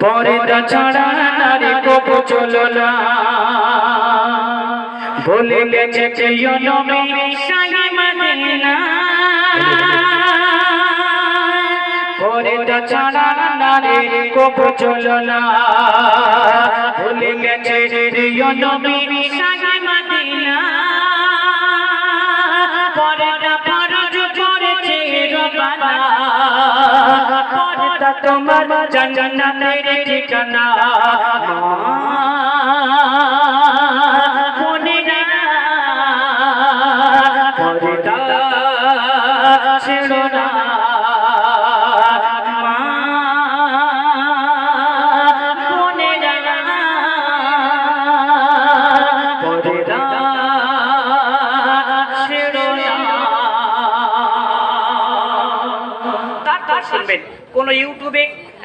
পর্দা ছাড়া নারী কবু চলো না। ভুলে গেছে প্রিয় নবী ছাড়া নারী কবু চলো না। ভুলে গেছে প্রিয় নবী শাহী তোমার জান্নাতের ঠিকানা। মনে না পর্দা ছেড়ো না। শুনবেন। কোনো ইউটিউবে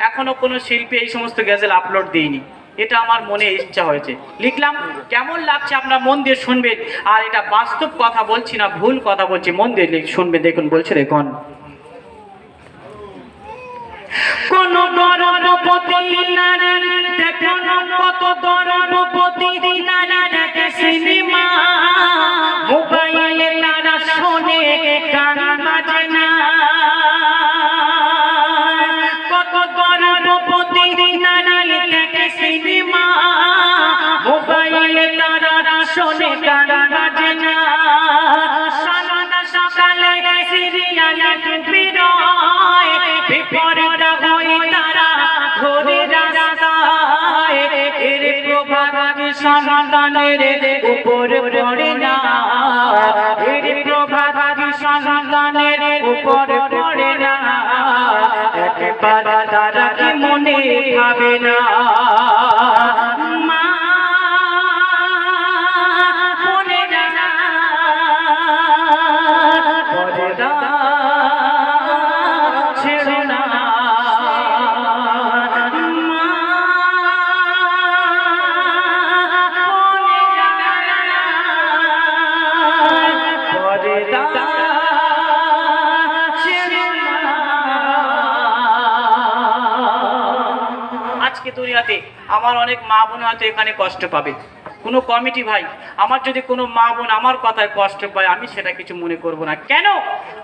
এখনও কোনো শিল্পী এই সমস্ত গেজেল আপলোড দিইনি এটা আমার মনে ইচ্ছা হয়েছে। লিখলাম, কেমন লাগছে আপনারা মন দিয়ে শুনবেন? আর এটা বাস্তব কথা বলছি না, ভুল কথা বলছি। মন দিয়ে শুনবে, দেখুন, বলছে, দেখুন। কোন সন্তানের উপর পড়ে না। এর প্রভাব সন্তানের উপর পড়ে না? একবার তারা কি মনে ভাবে না? দুনিয়াতে আমার অনেক মা বোন হয়তো এখানে কষ্ট পাবে। কোনো কমিটি ভাই, আমার যদি কোনো মা বোন আমার কথায় কষ্ট পায়, আমি সেটা কিছু মনে করব না। কেন?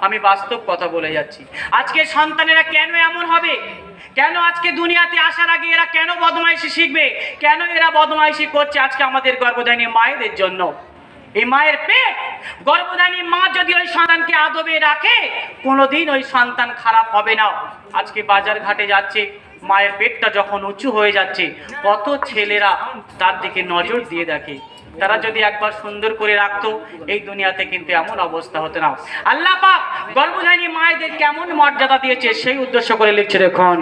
আমি বাস্তব কথা বলে যাচ্ছি। আজকে সন্তানেরা কেন এমন হবে? কেন আজকে দুনিয়াতে আসার আগে এরা কেন বদমাইশি শিখবে? কেন এরা বদমাইশি করছে আজকে আমাদের গর্ভধানী মায়েদের জন্য? এই মায়ের পেট? গর্ভধানী মা যদি ওই সন্তানকে আদবে রাখে, কোনোদিন ওই সন্তান খারাপ হবে না। আজকে বাজার ঘাটে যাচ্ছে মায়ের পেটটা যখন উঁচু হয়ে যাচ্ছে, কত ছেলেরা তার দিকে নজর দিয়ে দেখে। তারা যদি একবার সুন্দর করে রাখতো, এই দুনিয়াতে কিন্তু এমন অবস্থা হতো না। আল্লাহ পাক গর্ভধানী মায়েদের কেমন মর্যাদা দিয়েছে, সেই উদ্দেশ্য করে লিখছে, দেখুন।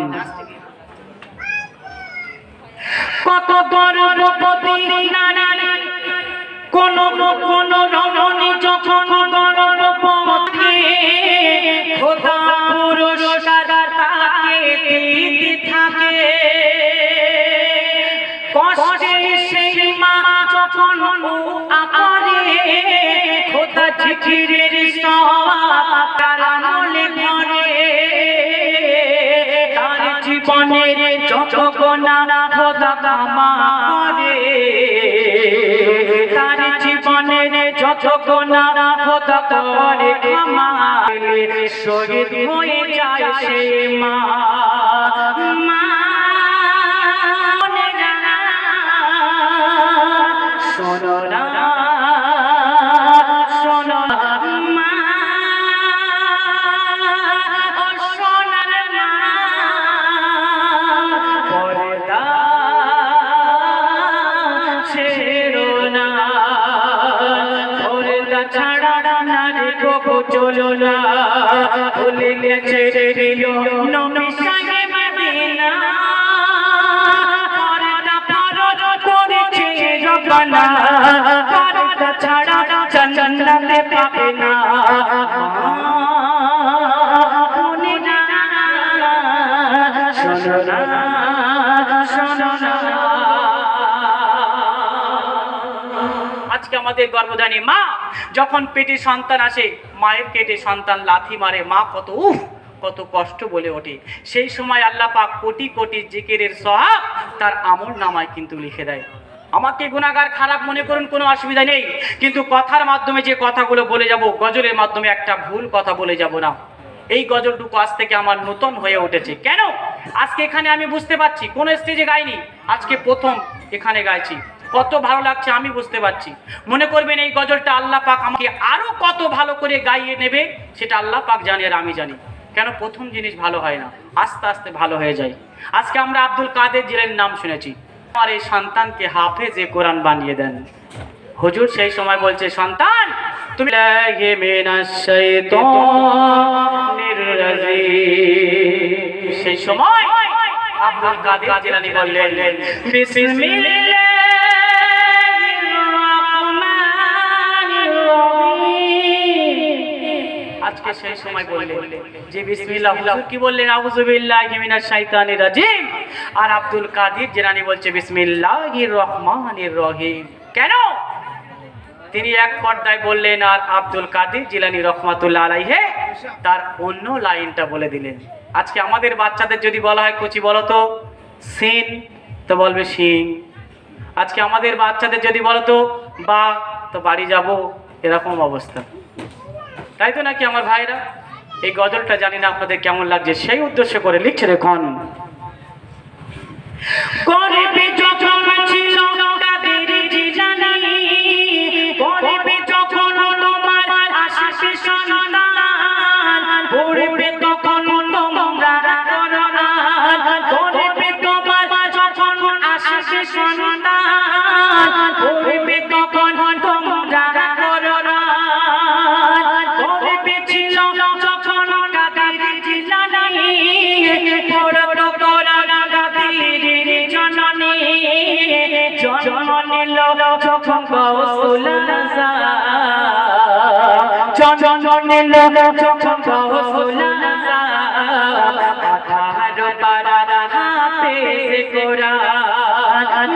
কত গর্ভবতী নারী, কোন কষ্টে সেই মা যখন আকারে খোদা জিকিরের সব তার আমলে ধরে তার জীবনের যত গোনা খোদা ক্ষমা করে তার জীবনের যত গোনা খোদা করে ক্ষমা শহীদ হয়ে যায় সে মা চলো না ভুলে গেছে প্রিয় নবী সাহে মদিনা। পর্দা ফরজ করেছে রব্বানা। পর্দা ছাড়া জান্নাতে আজকে আমাদের গর্ভধানী মা যখন পেটে সন্তান আসে, মায়ের পেটে সন্তান লাথি মারে, মা কত, উফ, কত কষ্ট বলে ওঠে। সেই সময় আল্লাহ পাক কোটি কোটি জিকিরের সহাব তার আমল নামায় কিন্তু লিখে দেয়। আমাকে গুণাগার খারাপ মনে করুন, কোনো অসুবিধা নেই। কিন্তু কথার মাধ্যমে যে কথাগুলো বলে যাব, গজলের মাধ্যমে একটা ভুল কথা বলে যাব না। এই গজলটুকু আজ থেকে আমার নতুন হয়ে উঠেছে। কেন? আজকে এখানে আমি বুঝতে পারছি, কোন স্টেজে গাইনি। আজকে প্রথম এখানে গাইছি। কত ভালো লাগছে আমি বুঝতে পারছি। মনে করবেন এই গজলটা আল্লাহ পাক আমাকে আরও কত ভালো করে গাইয়ে নেবে, সেটা আল্লাহ পাক জানে আর আমি জানি। কেন প্রথম জিনিস ভালো হয় না, আস্তে আস্তে ভালো হয়ে যায়। আজকে আমরা আব্দুল কাদের জিলের নাম শুনেছি। আমার এই সন্তানকে হাফেজে কোরআন বানিয়ে দেন। হুজুর সেই সময় বলছে, সন্তান, তুমি। সেই সময় আব্দুল কাদের জিলানী বললেন আজকে সেই সময় বললেন যে বিসমিল্লাহ কি বললেন? মিনাশ শাইতানির রাজিম। আর আব্দুল কাদের জিলানী বলছে বিসমিল্লাহির রহমানির রহিম। কেন? তিনি এক পর্দায় বললেন আর আব্দুল কাদের জিলানি রহমাতুল্লাহ আলাইহে তার অন্য লাইনটা বলে দিলেন। আজকে আমাদের বাচ্চাদের যদি বলা হয় কচি বলো তো? সিন তো বলবে সিং আজকে আমাদের বাচ্চাদের যদি বলো তো বা তো বাড়ি যাব। এরকম অবস্থা। তাই তো নাকি আমার ভাইরা? এই গজলটা জানি না আপনাদের কেমন লাগছে, সেই উদ্দেশ্য করে লিখছে দেখুন গরিবে যখন ছিল গরিবে পারা হাতে কোরআন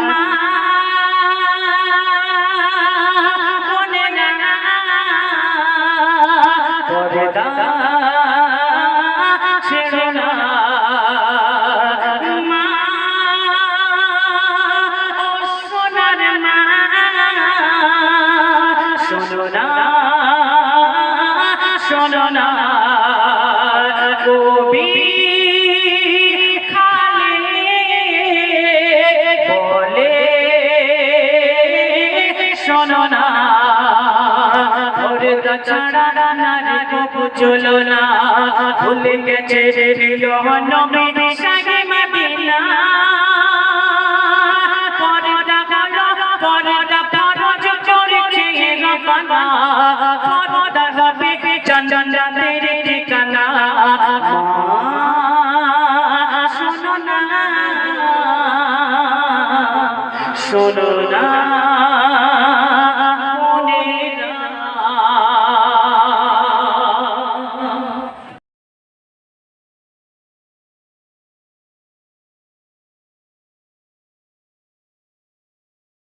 শোনো না ওরে ছাড়া নারী কবু চলো না। ভুলে গেছে প্রিয় নবী সাগে মদিনা। পরদা করো পরদা ফরজ করেছে রবানা পরদা হবে চন্দন রাতের ঠিকানা। শোনো না শোনো না।